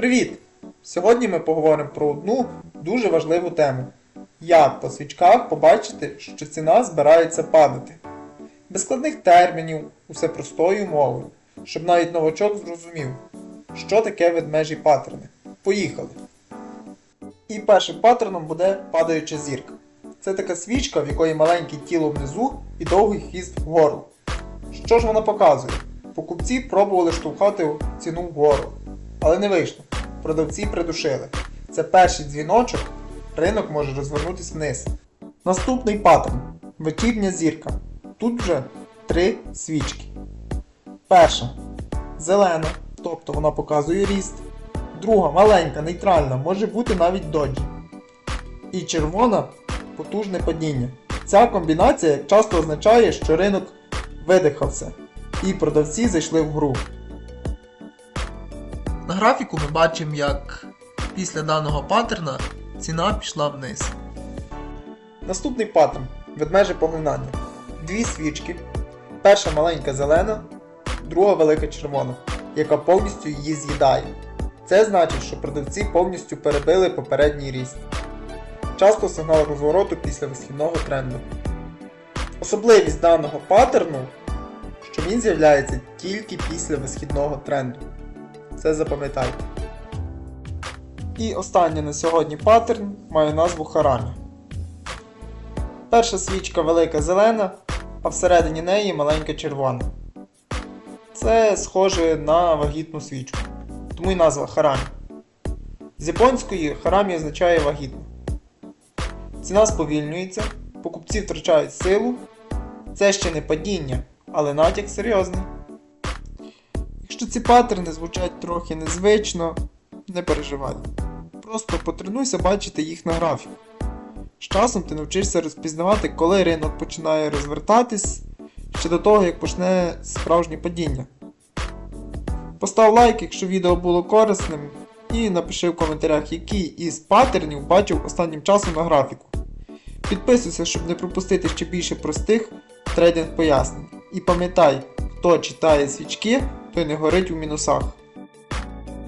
Привіт! Сьогодні ми поговоримо про одну дуже важливу тему. Як по свічках побачити, що ціна збирається падати. Без складних термінів, усе простою мовою, щоб навіть новачок зрозумів, що таке ведмежі паттерни. Поїхали! І першим паттерном буде падаюча зірка. Це така свічка, в якої маленьке тіло внизу і довгий хвіст вгору. Що ж вона показує? Покупці пробували штовхати ціну вгору, але не вийшло. Продавці придушили. Це перший дзвіночок, ринок може розвернутися вниз. Наступний паттерн вечірня зірка. Тут вже три свічки. Перша зелена, тобто вона показує ріст. Друга маленька, нейтральна, може бути навіть доджі. І червона потужне падіння. Ця комбінація часто означає, що ринок видихався, і продавці зайшли в гру. На графіку ми бачимо, як після даного паттерна ціна пішла вниз. Наступний паттерн ведмеже поглинання. Дві свічки. Перша маленька зелена, друга велика червона, яка повністю її з'їдає. Це значить, що продавці повністю перебили попередній ріст. Часто сигнал розвороту після висхідного тренду. Особливість даного паттерну, що він з'являється тільки після висхідного тренду. Це запам'ятайте. І останній на сьогодні паттерн має назву Харамі. Перша свічка велика зелена, а всередині неї маленька червона. Це схоже на вагітну свічку, тому й назва Харамі. З японської харамі означає вагітну. Ціна сповільнюється, покупці втрачають силу. Це ще не падіння, але натяк серйозний. Якщо ці паттерни звучать трохи незвично, не переживай. Просто потренуйся бачити їх на графіку. З часом ти навчишся розпізнавати, коли ринок починає розвертатись ще до того, як почне справжнє падіння. Постав лайк, якщо відео було корисним, і напиши в коментарях, який із паттернів бачив останнім часом на графіку. Підписуйся, щоб не пропустити ще більше простих трейдинг пояснень. І пам'ятай, хто читає свічки, той не горить у мінусах.